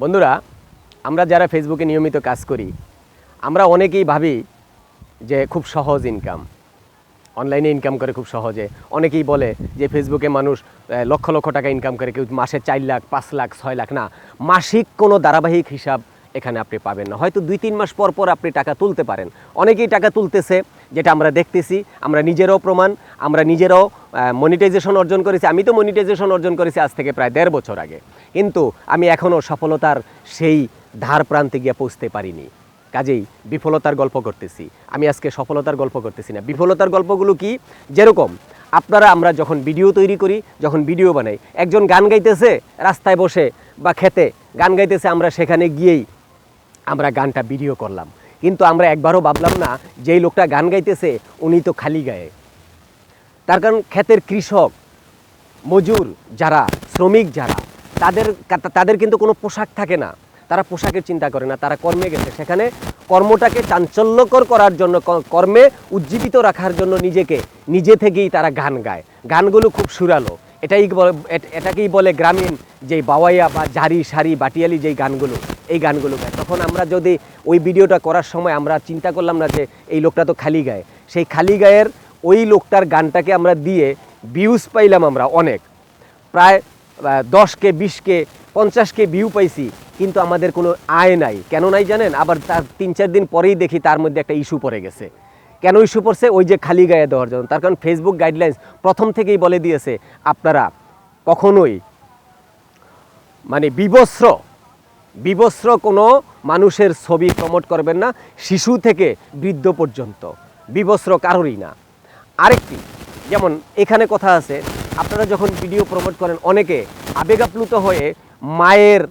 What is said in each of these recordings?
বন্ধুরা, আমরা যারা ফেসবুকে নিয়মিত কাজ করি, আমরা অনেকেই ভাবি যে খুব সহজ ইনকাম অনলাইনে ইনকাম করে খুব সহজে। অনেকেই বলে যে ফেসবুকে মানুষ লক্ষ লক্ষ টাকা ইনকাম করে, কেউ মাসে চার লাখ, পাঁচ লাখ, ছয় লাখ, না। মাসিক কোনো ধারাবাহিক হিসাব এখানে আপনি পাবেন না। হয়তো দুই তিন মাস পর পর আপনি টাকা তুলতে পারেন। অনেকেই টাকা তুলতেছে, যেটা আমরা দেখতেছি, আমরা নিজেরাও প্রমাণ, আমরা নিজেরাও মনিটাইজেশন অর্জন করেছি। আমি তো মনিটাইজেশন অর্জন করেছি আজ থেকে প্রায় দেড় বছর আগে। কিন্তু আমি এখনও সফলতার সেই ধার প্রান্তে গিয়ে পৌঁছতে পারিনি। কাজেই বিফলতার গল্প করতেছি। আমি আজকে সফলতার গল্প করতেছি না। বিফলতার গল্পগুলো কি? যেরকম, আপনারা, আমরা যখন ভিডিও তৈরি করি, যখন ভিডিও বানাই, একজন গান গাইতেছে, রাস্তায় বসে বা খেতে, গান গাইতেছে, আমরা সেখানে গিয়েই আমরা গানটা ভিডিও করলাম। কিন্তু আমরা একবারও ভাবলাম না, যেই লোকটা গান গাইতেছে, উনি তো খালি গায়ে। তার কারণ ক্ষেতের কৃষক, মজুর যারা, শ্রমিক যারা, তাদের তাদের কিন্তু কোনো পোশাক থাকে না। তারা পোশাকের চিন্তা করে না, তারা কর্মে গেছে। সেখানে কর্মটাকে চাঞ্চল্যকর করার জন্য কর্মে উজ্জীবিত রাখার জন্য নিজেকে, নিজে থেকেই তারা গান গায়। গানগুলো খুব সুরালো। এটাই এটাকেই বলে গ্রামীণ যে বাওয়াইয়া বা জারি সারি বাটিয়ালি যেই গানগুলো এই গানগুলো গায়। তখন আমরা যদি ওই ভিডিওটা করার সময় আমরা চিন্তা করলাম না যে এই লোকটা তো খালি গায়ে। সেই খালি গায়ের ওই লোকটার গানটাকে আমরা দিয়ে ভিউজ পাইলাম আমরা অনেক। প্রায় দশকে, বিশকে, পঞ্চাশকে ভিউ পাইছি, কিন্তু আমাদের কোনো আয় নাই। কেন নাই জানেন? আবার তার তিন চার দিন পরেই দেখি তার মধ্যে একটা ইস্যু পড়ে গেছে। কেন ইস্যু পড়ছে? ওই যে খালি গায়ে দেওয়ার জন্য। তার কারণ ফেসবুক গাইডলাইন্স প্রথম থেকেই বলে দিয়েছে, আপনারা কখনোই মানে বিবস্ত্র বিবস্ত্র কোনো মানুষের ছবি প্রমোট করবেন না, শিশু থেকে বৃদ্ধ পর্যন্ত। বিবস্ত্র কারোরই না। আরেকটি, যেমন এখানে কথা আছে, আপনারা যখন ভিডিও প্রমোট করেন, অনেকে আবেগাপ্লুত হয়ে মায়ের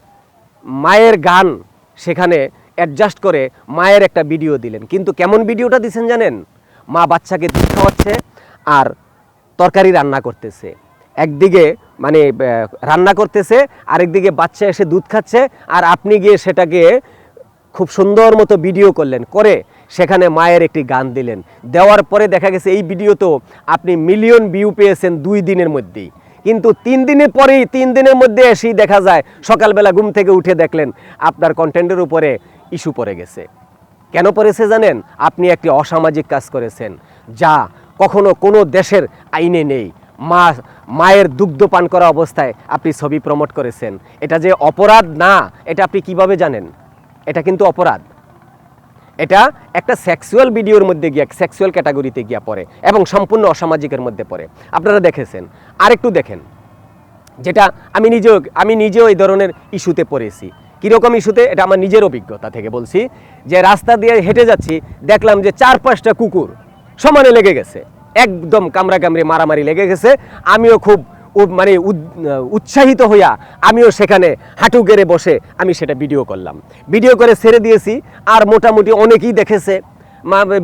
মায়ের গান সেখানে অ্যাডজাস্ট করে মায়ের একটা ভিডিও দিলেন। কিন্তু কেমন ভিডিওটা দিচ্ছেন জানেন? মা বাচ্চাকে দুধ খাওয়াচ্ছে আর তরকারি রান্না করতেছে। একদিকে মানে রান্না করতেছে, আরেকদিকে বাচ্চা এসে দুধ খাচ্ছে, আর আপনি গিয়ে সেটাকে খুব সুন্দর মতো ভিডিও করলেন, করে সেখানে মায়ের একটি গান দিলেন। দেওয়ার পরে দেখা গেছে এই ভিডিও তো আপনি মিলিয়ন ভিউ পেয়েছেন দুই দিনের মধ্যেই। কিন্তু তিন দিনের পরেই, তিন দিনের মধ্যে এসেই দেখা যায়, সকালবেলা ঘুম থেকে উঠে দেখলেন আপনার কন্টেন্টের উপরে ইস্যু পড়ে গেছে। কেন পড়েছে জানেন? আপনি একটি অসামাজিক কাজ করেছেন। যা কখনো কোনো দেশের আইনে নেই। মা মায়ের দুগ্ধ পান করা অবস্থায় আপনি ছবি প্রমোট করেছেন। এটা যে অপরাধ না, এটা আপনি কীভাবে জানেন? এটা কিন্তু অপরাধ। এটা একটা সেক্সুয়াল ভিডিওর মধ্যে গিয়া সেক্সুয়াল ক্যাটাগরিতে গিয়া পড়ে এবং সম্পূর্ণ অসামাজিকের মধ্যে পড়ে। আপনারা দেখেছেন। আরেকটু দেখেন। যেটা আমি নিজেও আমি নিজেও এই ধরনের ইস্যুতে পড়েছি। কীরকম ইস্যুতে? এটা আমার নিজের অভিজ্ঞতা থেকে বলছি। যে রাস্তা দিয়ে হেঁটে যাচ্ছি, দেখলাম যে চার পাঁচটা কুকুর। সমানে লেগে গেছে। একদম কামড়া কামড়ে, মারামারি লেগে গেছে। আমিও খুব মানে উৎসাহিত হইয়া আমিও সেখানে হাঁটু গেড়ে বসে আমি সেটা ভিডিও করলাম। ভিডিও করে ছেড়ে দিয়েছি, আর মোটামুটি অনেকেই দেখেছে।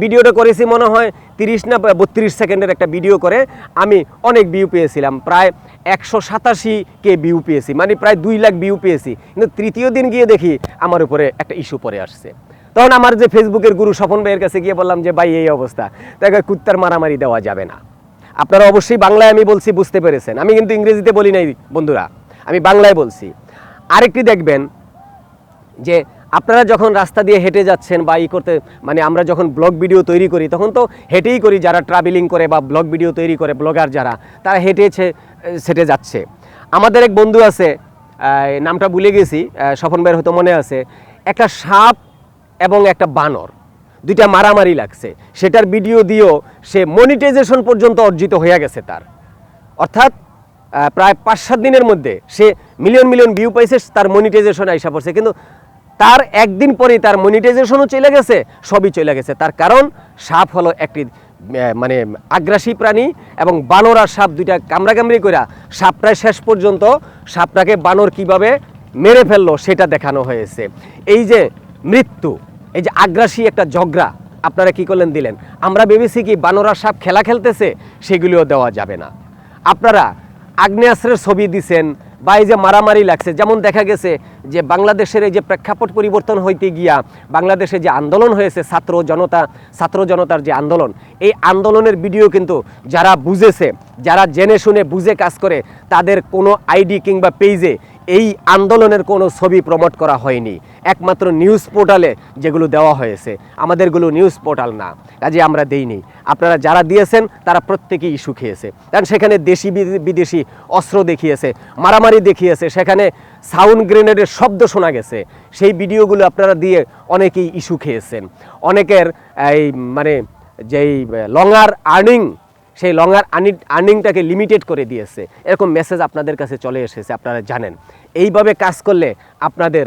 ভিডিওটা করেছি মনে হয় তিরিশ না বত্রিশ সেকেন্ডের একটা ভিডিও করে আমি অনেক ভিউ পেয়েছিলাম। প্রায় একশো সাতাশি কে ভিউ পেয়েছি মানে প্রায় দুই লাখ ভিউ পেয়েছি। কিন্তু তৃতীয় দিন গিয়ে দেখি আমার উপরে একটা ইস্যু পরে আসছে। তখন আমার যে ফেসবুকের গুরু স্বপন ভাইয়ের কাছে গিয়ে বললাম যে, ভাই, এই অবস্থা। তাকে কুত্তার মারামারি দেওয়া যাবে না। আপনারা অবশ্যই বাংলায় আমি বলছি, বুঝতে পেরেছেন। আমি কিন্তু ইংরেজিতে বলি নাই, বন্ধুরা। আমি বাংলায় বলছি। আরেকটি দেখবেন যে, আপনারা যখন রাস্তা দিয়ে হেঁটে যাচ্ছেন বা ই করতে মানে আমরা যখন ব্লগ ভিডিও তৈরি করি, তখন তো হেঁটেই করি যারা ট্রাভেলিং করে বা ব্লগ ভিডিও তৈরি করে, ব্লগার যারা, তারা হেঁটেছে সেটে যাচ্ছে। আমাদের এক বন্ধু আছে নামটা ভুলে গেছি স্বপন ভাইয়ের হয়তো মনে আছে, একটা সাপ এবং একটা বানর। দুইটা মারামারি লাগছে। সেটার ভিডিও দিয়েও সে মনিটাইজেশন পর্যন্ত অর্জিত হয়ে গেছে তার। অর্থাৎ প্রায় পাঁচ সাত দিনের মধ্যে সে মিলিয়ন মিলিয়ন ভিউ পাইছে, তার মনিটাইজেশন আইসা পড়ছে। কিন্তু তার একদিন পরেই তার মনিটাইজেশনও চলে গেছে, সবই চলে গেছে। তার কারণ, সাপ হলো একটি মানে আগ্রাসী প্রাণী এবং বানর আর সাপ দুইটা কামড়াকামড়ি কইরা সাপটায় শেষ পর্যন্ত সাপটাকে বানর কীভাবে মেরে ফেলল সেটা দেখানো হয়েছে। এই যে মৃত্যু। এই যে আগ্রাসী একটা ঝগড়া, আপনারা কি করলেন, দিলেন। আমরা ভেবেছি কি বানরা সাপ খেলা খেলতেছে, সেগুলিও দেওয়া যাবে না। আপনারা আগ্নেয়াস্ত্রের ছবি দিছেন বা এই যে মারামারি লাগছে, যেমন দেখা গেছে যে বাংলাদেশের এই যে প্রেক্ষাপট পরিবর্তন হইতে গিয়া বাংলাদেশে যে আন্দোলন হয়েছে, ছাত্র জনতা, ছাত্র জনতার যে আন্দোলন, এই আন্দোলনের ভিডিও কিন্তু যারা বুঝেছে, যারা জেনে শুনে বুঝে কাজ করে, তাদের কোনো আইডি কিংবা পেজে এই আন্দোলনের কোনো ছবি প্রমোট করা হয়নি। একমাত্র নিউজ পোর্টালে যেগুলো দেওয়া হয়েছে। আমাদেরগুলো নিউজ পোর্টাল না। কাজে আমরা দেইনি। আপনারা যারা দিয়েছেন, তারা প্রত্যেকেই ইস্যু খেয়েছে। কারণ সেখানে দেশি বিদে- বিদেশি অস্ত্র দেখিয়েছে, মারামারি দেখিয়েছে, সেখানে সাউন্ড গ্রেনেডের শব্দ শোনা গেছে। সেই ভিডিওগুলো আপনারা দিয়ে অনেকেই ইস্যু খেয়েছেন। অনেকের এই মানে যেই লঙার আর্নিং সেই লঙার আর্নি আর্নিংটাকে লিমিটেড করে দিয়েছে। এরকম মেসেজ আপনাদের কাছে চলে এসেছে, আপনারা জানেন। এইভাবে কাজ করলে আপনাদের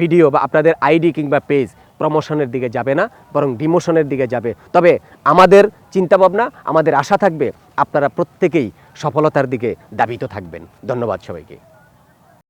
ভিডিও বা আপনাদের আইডি কিংবা পেজ প্রমোশনের দিকে যাবে না, বরং ডিমোশনের দিকে যাবে। তবে আমাদের চিন্তাভাবনা, আমাদের আশা থাকবে, আপনারা প্রত্যেকেই সফলতার দিকে দাবিত থাকবেন। ধন্যবাদ সবাইকে।